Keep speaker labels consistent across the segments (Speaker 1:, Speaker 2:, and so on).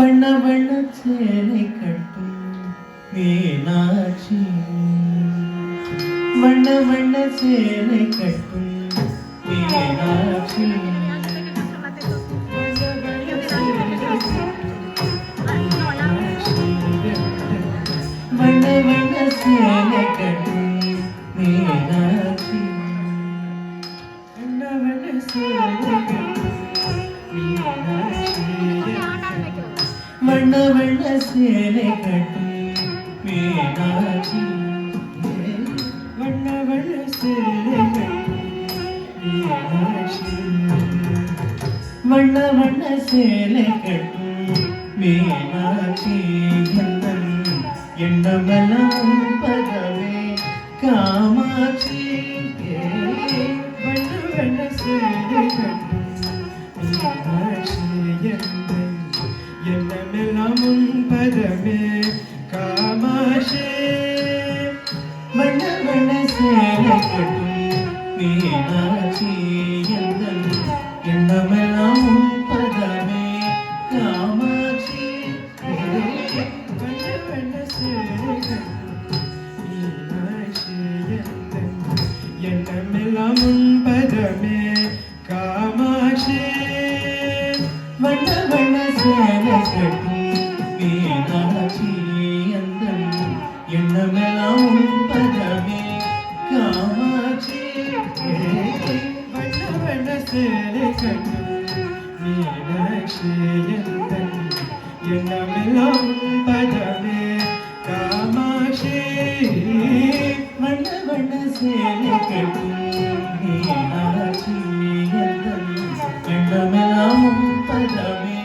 Speaker 1: வண்ண வண்ண சேலை கட்டும் மீனாட்சி. வண்ண வண்ண சேலை கட்டும் மீனாட்சி. வண்ண வண்ண சேலை கட்டி மீனாட்சி வண்ண வண்ண சேலை கட்டி மீனாட்சி வண்ண வண்ண சேலை கட்டி மீனாட்சி எந்தன் எண்ணமெல்லாம் பதவே காமாட்சி. பதமே காமாட்சி. வண்ண வண்ண சேலை கட்டும் மீனாட்சி எந்தன் எண்ணமெல்லாம் பதமே காமாட்சி. வண்ண வண்ண சேலை கட்டும் மீனாட்சி எந்தன் எண்ணமெல்லாம் பதமே காமாட்சி. வண்ண வண்ண சேலை கட்டும் மீனாட்சி பதமே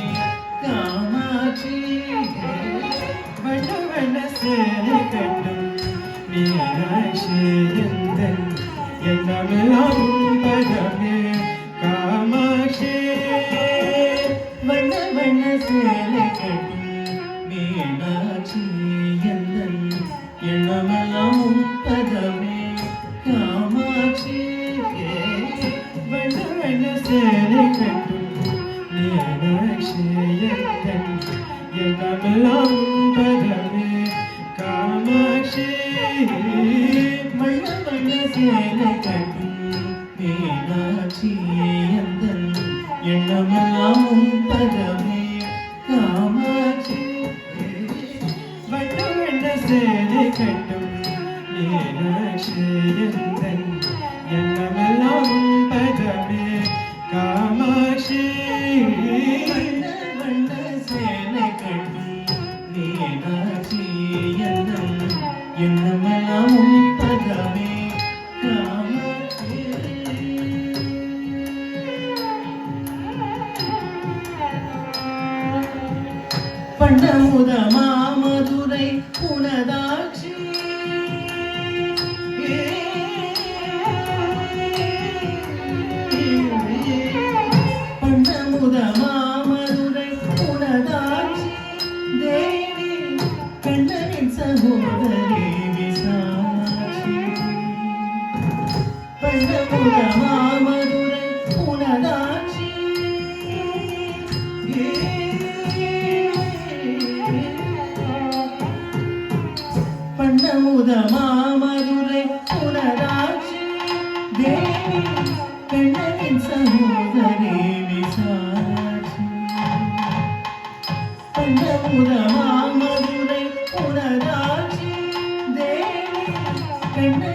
Speaker 1: காமாட்சி. வண்ண வண்ண சேலை கட்டும் மீனாட்சி எந்தன் எண்ணமெல்லாம் பதமே காமாட்சி. வண்ண வண்ண சேலை கட்டும் மீனாட்சி எந்தன் எண்ணமெல்லாம் பதமே காமாட்சி. வண்ண வண்ண சேலை கட்டும் எண்ணமெல்லாம் பதமே பண்டமுத மாமதுரை புனதாட்சி. பண்டமுத மாமதுரை புனதாட்சி. தேவி கண்ணனின் சகோதரி விசாலாட்சி பண்டமுத மாமதுரை பண்ணமுத மாமதுரை புனராட்சி. தேவி கண்ணனின் சகோதரி விசாராட்சி பண்ணமுத மாமதுரை புனராட்சி. தேவி கண்ணனின்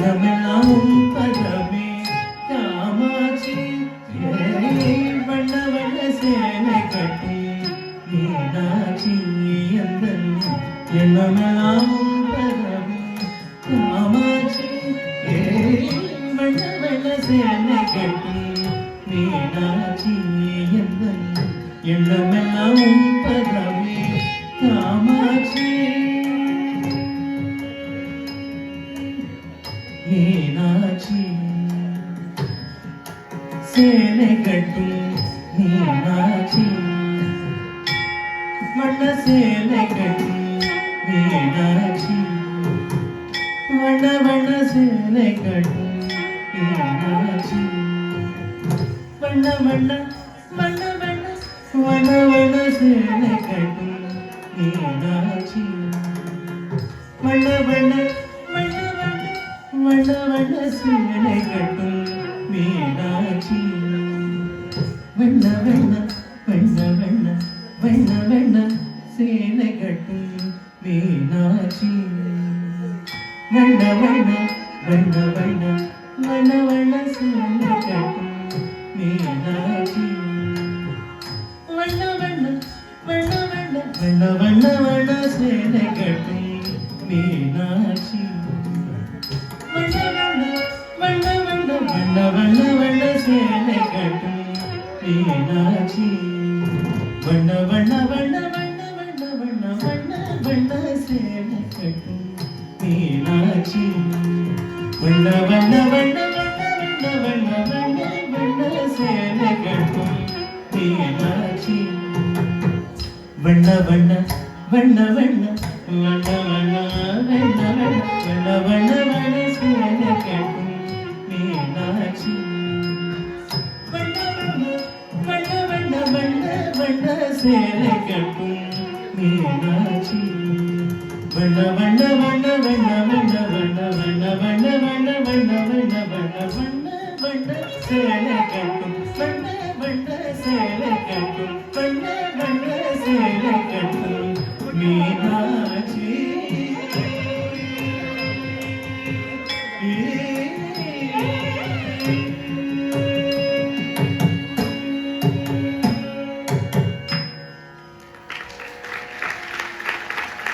Speaker 1: não ನೀನಾಚಿ ಸೇನೆ ಕಟ್ಟಿ ನೀನಾಚಿ ಮಣ್ಣ ಸೇನೆ ಕಟ್ಟಿ ನೀನಾಚಿ ಬಣ್ಣ ಬಣ್ಣ ಸೇನೆ ಕಟ್ಟಿ ನೀನಾಚಿ ಬಣ್ಣ ಬಣ್ಣ ಬಣ್ಣ ಬಣ್ಣ ಬಣ್ಣ ಬಣ್ಣ ಸೇನೆ ಕಟ್ಟಿ ನೀನಾಚಿ ಬಣ್ಣ ಬಣ್ಣ வண்ண வண்ண வண்ண கட்டும் மீனாட்சி வெண்ண வெண்ண வெண்ண வெண்ண வெண்ண வெண்ண சேலை கட்டும் மீனாட்சி வெண்ண வெண்ண வெண்ண வெண்ண வண்ண வண்ண சேலை கட்டும் மீனாட்சி வண்ண வண்ண வண்ண வண்ண வண்ண வண்ண வண்ண சேலை கட்டும் மீனாட்சி மீனாட்சி வண்ண வண்ண வண்ண வண்ண வண்ண வண்ண வண்ண வண்ண சேலை கட்டும் மீனாட்சி வண்ண வண்ண வண்ண வண்ண வண்ண வண்ண வண்ண வண்ண சேலை கட்டும் மீனாட்சி வண்ண வண்ண வண்ண வண்ண வண்ண வண்ண வண்ண வண்ண வண்ண வண்ண வண்ண Yeah.